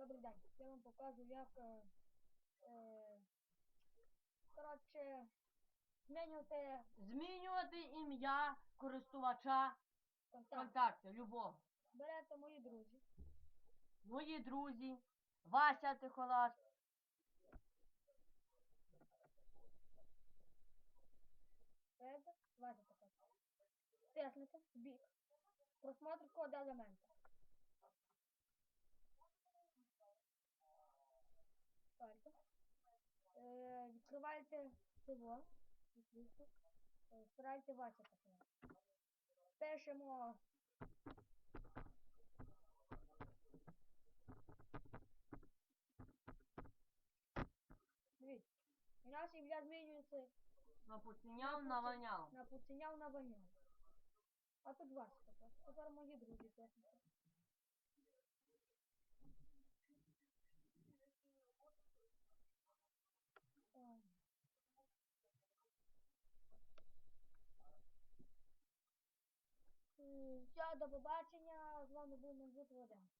Добрий день. Я вам покажу, як е, е, коротше, змінювати Змінювати ім'я користувача контакт. контакти, любого. Берете мої друзі. Мої друзі, Вася Тихолас, Берете, Вася така. Тиснете бік. Просмотр код елемента. Е, відкриваєте цього. Е, Старайте Вася таке. Пишемо Дивіться. І наше ім'я змінюється напуціняв, наваняв. Напуціняв на воняв. А тут Вася. Тепер мої друзі до побачення. З вами був Манзут Вадим.